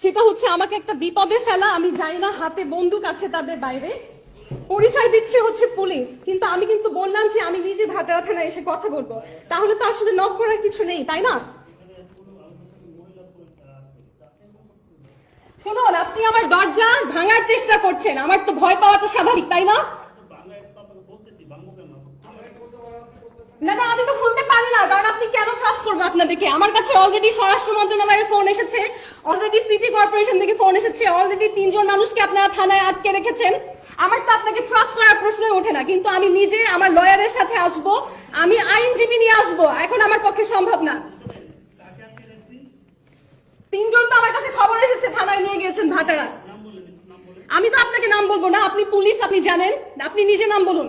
সেটা হচ্ছে আমাকে একটা বিপদে ফেলা, আমি জানি না হাতে বন্দুক আছে তাদের বাইরে। পরিচয় দিচ্ছে হচ্ছে পুলিশ, কিন্তু আমি কিন্তু বললাম যে আমি নিজে ভাটারা থানায় এসে কথা বলব। তাহলে তো আসলে নক করার কিছু নেই, তাই না? শুনুন, আপনি আমার দরজা ভাঙার চেষ্টা করছেন, আমার তো ভয় পাওয়াটা স্বাভাবিক, তাই না? না না, আমি তো না আপনি কেন আপনাদেরকে? আমার কাছে অলরেডি স্বরাষ্ট্র ফোন এসেছে অলরেডি সিটি কর্পোরেশন থেকে ফোন এসেছে অলরেডি তিনজন মানুষকে থানায় আটকে রেখেছেন। আমার তো আপনাকে করার ওঠে না, কিন্তু আমি নিজে আমার লয়ারের সাথে আসব, আমি আইনজীবী নিয়ে আসব, এখন আমার পক্ষে সম্ভব না। তিনজন তো আমার কাছে খবর এসেছে, থানায় নিয়ে গিয়েছেন ভাটারা। আমি তো আপনাকে নাম বলব না, আপনি পুলিশ, আপনি জানেন, আপনি নিজে নাম বলুন।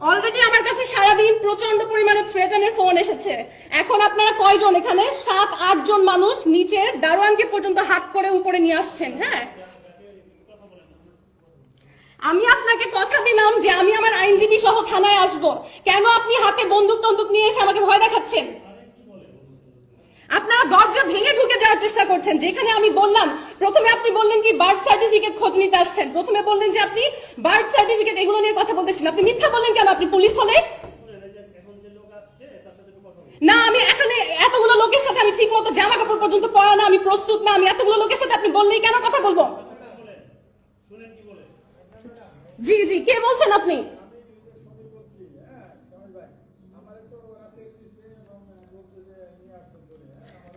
অলরেডি আমার কাছে সারাদিন প্রচণ্ড পরিমাণে থ্রেটানের ফোন এসেছে। এখন আপনারা কয়জন এখানে? সাত, আট জন মানুষ নিচে দারোয়ানকে পর্যন্ত হাত করে উপরে নিয়ে আসছেন হ্যাঁ? আমি আপনাকে কথা দিলাম যে আমি আমার আইনজীবী সহ থানায় আসব। কেন আপনি হাতে বন্দুক টন্দুক নিয়ে এসে আমাকে ভয় দেখাচ্ছেন? আপনারা দরজা ভেঙে ঢুকে যাওয়ার চেষ্টা করছেন যেখানে আমি বললাম প্রথমে আপনি বললেন কি বার্থ সার্টিফিকেট খোঁজ নিতে আসছেন প্রথমে বললেন যে আপনি বার্থ সার্টিফিকেট এগুলো নিয়ে কথা বলতেছেন আপনি মিথ্যা বললেন কেন? আপনি পুলিশ হলে? না আমি এখানে এতগুলো লোকের সাথে আমি ঠিক মতো জামা কাপড় পর্যন্ত পরা না আমি প্রস্তুত না আমি এতগুলো লোকের সাথে আপনি বললেই কেন কথা বলব? জি জি কে বলছেন আপনি?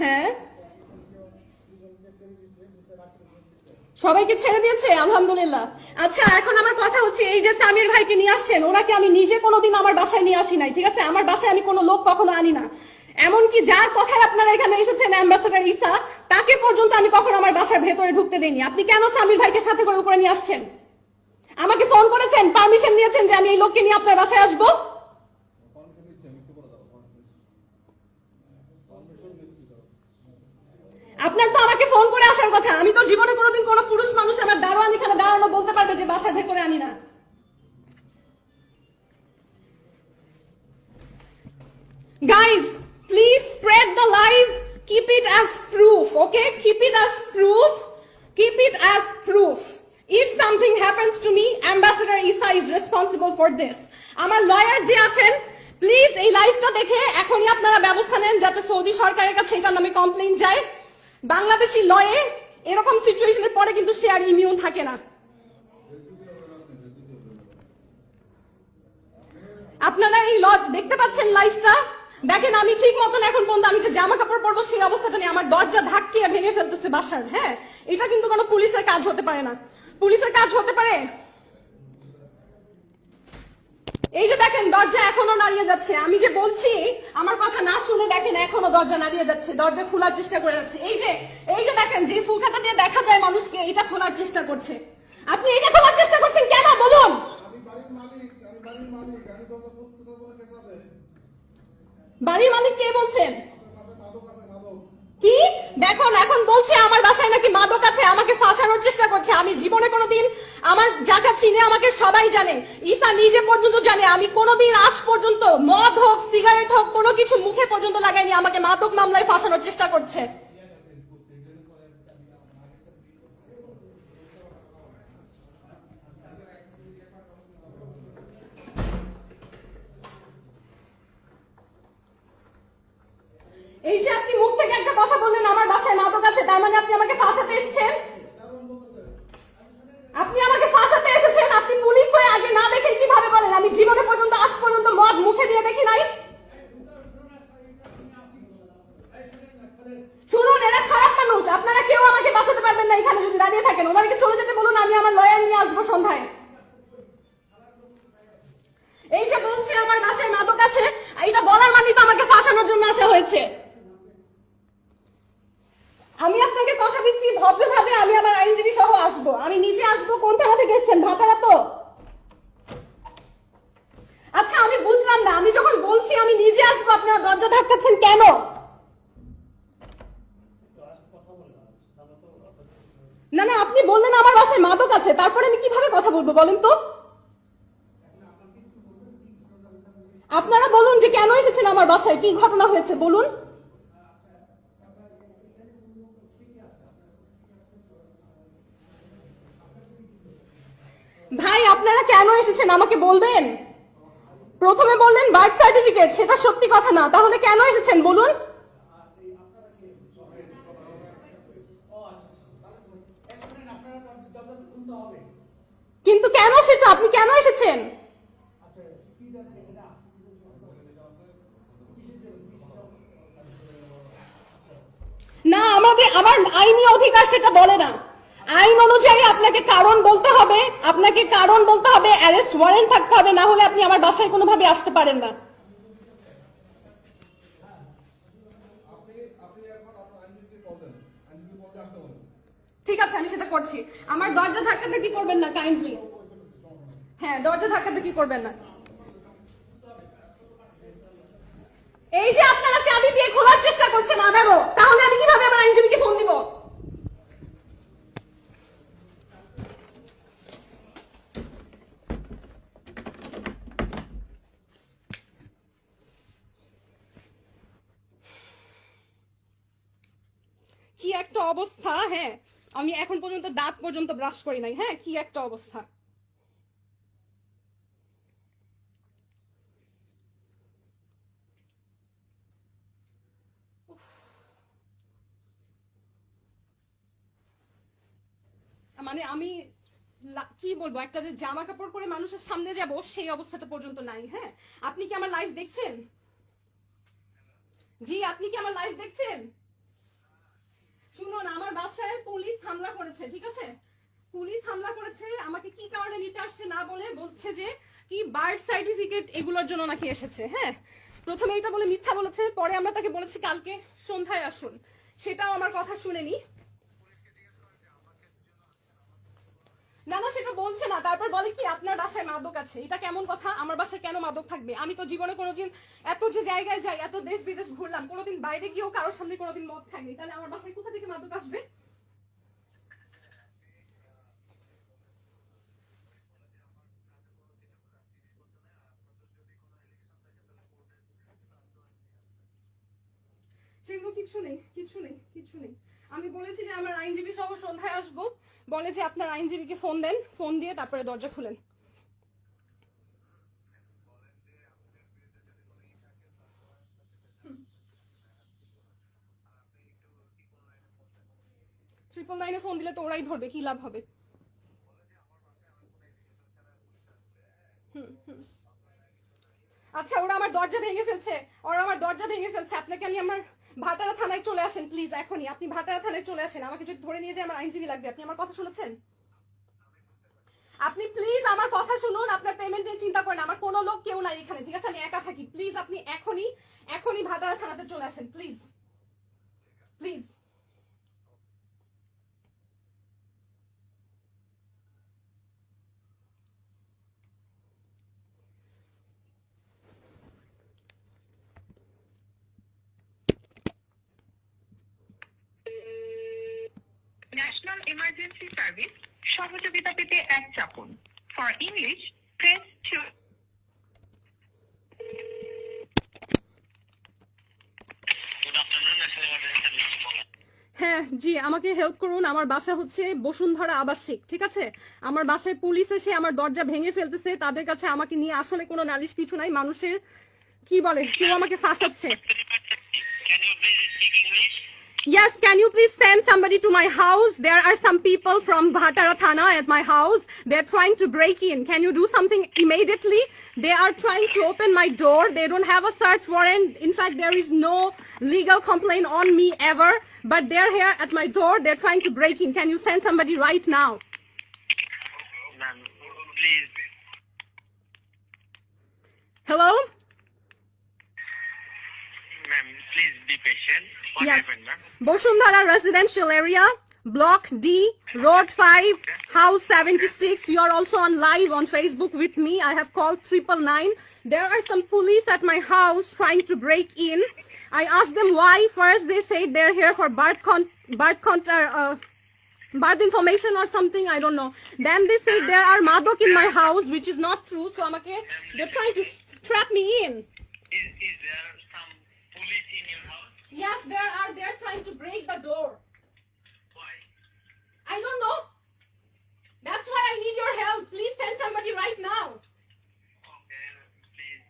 হ্যাঁ? সবাইকে ছেড়ে দিয়েছে, আলহামদুলিল্লাহ। আচ্ছা এখন আমার কথা হচ্ছে এই যে সামির ভাইকে নিয়ে আসছেন, ওনাকে আমি নিজে কোনোদিন আমার বাসায় নিয়ে আসি নাই, ঠিক আছে? আমার বাসায় আমি কোনো লোক কখনো আনি না। এমনকি যার কথায় আপনারা এখানে এসেছেন অ্যাম্বাসেডার ইসা তাকে পর্যন্ত আমি কখনো আমার বাসার ভেতরে ঢুকতে দেইনি। আপনি কেন সামির ভাইকে সাথে করে উপরে নিয়ে আসছেন? আমাকে ফোন করেছেন পারমিশন নিয়েছেন যে আমি এই লোককে নিয়ে আপনার বাসায় আসব? আপনার তো আমাকে ফোন করে আসার কথা আমি তো জীবনে কোনোদিন কোনো পুরুষ মানুষ আমার দারোয়ান এখানে দাঁড়ানো বলতে পারবে যে বাসার ভেতরে আনি না Guys, please spread the lies. Keep it as proof, okay? Keep it as proof. Keep it as proof. If something happens to me, Ambassador Isa is responsible for this. আমার লয়ার যে আছেন প্লিজ এই লাইভটা দেখে এখনই আপনারা ব্যবস্থা নেন যাতে সৌদি সরকারের কাছে এটার নামে কমপ্লেন যায় বাংলাদেশি লয়ে এরকম সিচুয়েশনের পরে কিন্তু সে আর ইমিউন থাকে না। আপনারা এই ল দেখতে পাচ্ছেন লাইফটা দেখেন, আমি ঠিক মতন এখন পর্যন্ত আমি যে জামা কাপড় পরবো সেই অবস্থাটা নিয়ে আমার দরজা ধাক্কিয়ে ভেঙে ফেলতেছে বাসার হ্যাঁ? এটা কিন্তু কোনো পুলিশের কাজ হতে পারে না। পুলিশের কাজ হতে পারে এই যে দেখেন, দরজা এখনও নাড়িয়ে যাচ্ছে। আমি যে বলছি, আমার কথা না শুনে দেখেন, এখনও দরজা নাড়িয়ে যাচ্ছে, দরজা খোলার চেষ্টা করে যাচ্ছে। এই যে এই যে দেখেন, যে ফুলকাটা দিয়ে দেখা যায় মানুষকে, এটা খোলার চেষ্টা করছে। আপনি এটা খোলার চেষ্টা করছেন কেন? বলুন। বাড়ির মালিক কে বাড়ির কি? দেখুন এখন বলছে আমার বাসায় নাকি মাদক আছে, আমাকে ফাঁসানোর চেষ্টা করছে। আমি জীবনে কোনোদিন আমার যাকে চিনে আমাকে সবাই জানে। ঈসা নিজে পর্যন্ত জানে, আমি কোনোদিন আজ পর্যন্ত মদ হোক, সিগারেট হোক, কোনো কিছু মুখে পর্যন্ত লাগাইনি, আমাকে মাদক মামলায় ফাঁসানোর চেষ্টা করছে। এই যে আপনি মুখ থেকে একটা কথা বললেন আমার বাসায় মাদক আছে তার মানে আপনি আমাকে ফাঁসাতে এসেছেন? আপনি আমাকে ফাঁসাতে এসেছেন, আপনি পুলিশ হয়ে আগে না দেখেন কীভাবে বলেন? আমি জীবনে পর্যন্ত আজ পর্যন্ত মদ মুখে দিয়ে দেখি নাই শুনুন এরা খারাপ মানুষ আপনারা কেউ আমাকে বাঁচাতে পারবেন না এখানে যদি দাঁড়িয়ে থাকেন ওনাদেরকে চলে যেতে বলুন আমি আমার লয়ার নিয়ে আসব সন্ধ্যায় এই যে বলছে আমার বাসায় মাদক আছে এটা বলার মানে তো আমাকে ফাঁসানোর জন্য আসা হয়েছে দিচ্ছি, ভদ্রভাবে আমি আমার আইনজীবী সহ আসব। আমি নিজে আসব, কোন থানা থেকে এসেছেন, ভাতারা তো? আচ্ছা আমি বুঝলাম না। আমি যখন বলছি, আমি নিজে আসব, আপনারা দরজা ধাক্কাচ্ছেন কেন? না না, আপনি বললেন আমার বাসায় মাদক আছে। তারপরে আমি কীভাবে কথা বলব, বলেন তো? আপনারা বলুন যে কেন এসেছেন আমার বাসায়, কি ঘটনা হয়েছে, বলুন ভাই আপনারা কেন এসেছেন, আমাকে বলবেন? প্রথমে বললেন বার্থ সার্টিফিকেট সেটা সত্যি কথা না। তাহলে কেন এসেছেন, বলুন? কিন্তু কেন সেটা, আপনি কেন এসেছেন? না, আমাদের, আমার আইনি অধিকার সেটা বলে না। আইন অনুযায়ী আপনাকে কারণ বলতে হবে আপনাকে কারণ বলতে হবে অ্যারেস্ট ওয়ারেন্ট থাকতে হবে না হলে আপনি আমার বাসায় কোনোভাবে আসতে পারেন না। ঠিক আছে আমি সেটা করছি। আমার দরজা ধাক্কাতে কি করবেন না কাইন্ডলি হ্যাঁ দরজা ধাক্কাতে কি করবেন না। এই যে আপনারা চাবি দিয়ে খোলার চেষ্টা করছেন আবারও তাহলে আমি কীভাবে আমার আইনজীবীকে ফোন দিব? কি একটা অবস্থা হ্যাঁ? আমি এখন পর্যন্ত দাঁত পর্যন্ত ব্রাশ করি নাই হ্যাঁ? কি একটা অবস্থা? মানে আমি কি বলব, একটা যে জামা কাপড় পরে মানুষের সামনে যাব, সেই অবস্থাটা পর্যন্ত নাই হ্যাঁ? আপনি কি আমার লাইভ দেখছেন? জি, আপনি কি আমার লাইভ দেখছেন? শুনুন আমার বাসায় পুলিশ হামলা করেছে, ঠিক আছে? পুলিশ হামলা করেছে, আমাকে কি কারণে নিতে আসছে না বলে বলছে যে, কি বার্থ সার্টিফিকেট এগুলোর জন্য নাকি এসেছে হ্যাঁ? প্রথমে এটা বলে মিথ্যা বলেছে, পরে আমরা তাকে বলেছি কালকে সন্ধ্যায় আসুন। সেটাও আমার কথা শুনেনি। না না, সেটা বলছে না। তারপর বলে কি, আপনার বাসায় মাদক আছে। এটা কেমন কথা? আমার বাসায় কেন মাদক থাকবে? আমি তো জীবনে কোনোদিন এত যে জায়গায় যাই, এত দেশ বিদেশ ঘুরলাম, কোনোদিন বাইরে গিয়েও কারোর সামনে কোনোদিন মদ খাইনি। তাহলে আমার বাসায় কোথা থেকে মাদক আসবে? কিছু নেই কিছু নেই কিছু নেই। আমি বলেছি যে আমার আইনজীবী সহ সন্ধ্যায় আসব। বলে যে আপনার আইনজীবীকে ফোন দেন, ফোন দিয়ে তারপরে দরজা খুলেন। ট্রিপল নাইনে ফোন দিলে তো ওরাই ধরবে, কি লাভ হবে। আচ্ছা ওরা আমার দরজা ভেঙে ফেলছে। ওরা আমার দরজা ভেঙে ফেলছে। আপনাকে আমি আমার ভাটারা থানায় চলে আসেন প্লিজ এখনই। আপনি ভাটারা থানায় চলে আসেন। আমাকে যদি ধরে নিয়ে যায়, আমার আইনজীবী লাগবে। আপনি আমার কথা শুনেছেন? আপনি প্লিজ আমার কথা শুনুন, আপনার পেমেন্ট নিয়ে চিন্তা করেন আমার কোনো লোক কেউ নাই এখানে, ঠিক আছে? আমি একা থাকি। প্লিজ আপনি এখনই এখনই ভাটারা থানাতে চলে আসেন প্লিজ প্লিজ ইমার্জেন্সি সার্ভিস সহযোগিতা পেতে এক চাপুন। For English press two. হ্যাঁ জি আমাকে হেল্প করুন। আমার বাসা হচ্ছে বসুন্ধরা আবাসিক ঠিক আছে? আমার বাসায় পুলিশ এসে আমার দরজা ভেঙে ফেলতেছে। তাদের কাছে আমাকে নিয়ে আসলে কোনো নালিশ কিছু নাই। মানুষের কি বলে কেউ আমাকে ফাঁসাচ্ছে। Yes, can you please send somebody to my house? There are some people from Bhatara Thana at my house. They're trying to break in. Can you do something immediately? They are trying to open my door. They don't have a search warrant. In fact, there is no legal complaint on me ever. But they're here at my door. They're trying to break in. Can you send somebody right now? Ma'am, please. Hello? Ma'am, please be patient. What yes. Boshundhara residential area. Block D, Road 5, House 76. You are also on live on Facebook with me. I have called triple nine. There are some police at my house trying to break in. I asked them why. First, they say they're here for birth con birth con uh, birth information or something. I don't know. Then they say there are madok in my house, which is not true. So I'm okay. they're trying to trap me in. Is, is there some police in your? Yes, there are. They're trying to break the door. Why? I don't know. That's why I need your help. Please send somebody right now. Okay, please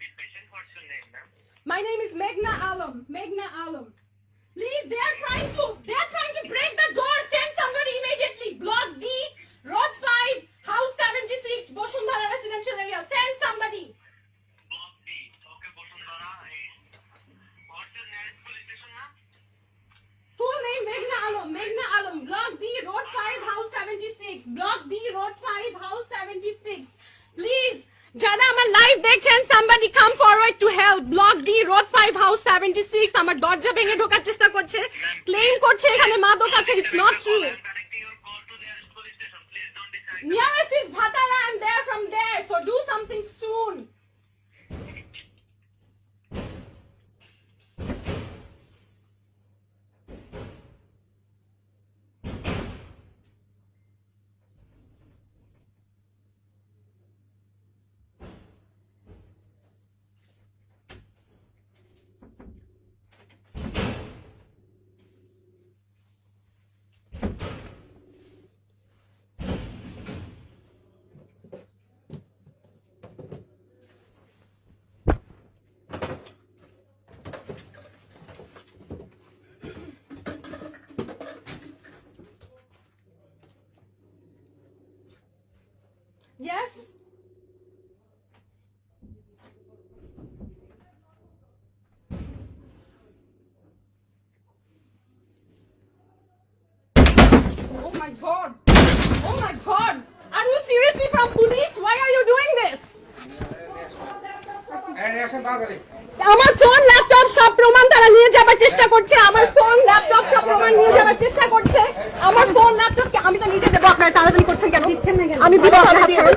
be patient. What's your name, ma'am? My name is Meghna Alam. Meghna Alam. Please, they are trying to they are trying to break the door. Send somebody immediately. Block D, Road 5, House 76, Boshundara residential area. Send somebody. Name Meghna Alam. Meghna Alam. Block D, Road 5, House 76. Block D, Road 5, House 76. Please. যারা আমার live দেখছেন somebody come forward to help block D road 5 house 76 আমার দরজা ভেঙে ঢোকার চেষ্টা করছে claim করছে এখানে মাদক আছে directing your call nearest is Bhatara and there from there so do something soon yes Oh my god! Oh my god! Are you seriously from police? Why are you doing this? আমার phone laptop সব প্রমাণ তারা নিয়ে যাবার চেষ্টা করছে আমার phone laptop সব প্রমাণ নিয়ে যাবার চেষ্টা করছে আমার ফোন ল্যাপটপ আমি তো নিজে দেবো আপনারা তাড়াতাড়ি করছেন কেন আমি দিব আপনার ফোন আমি দিব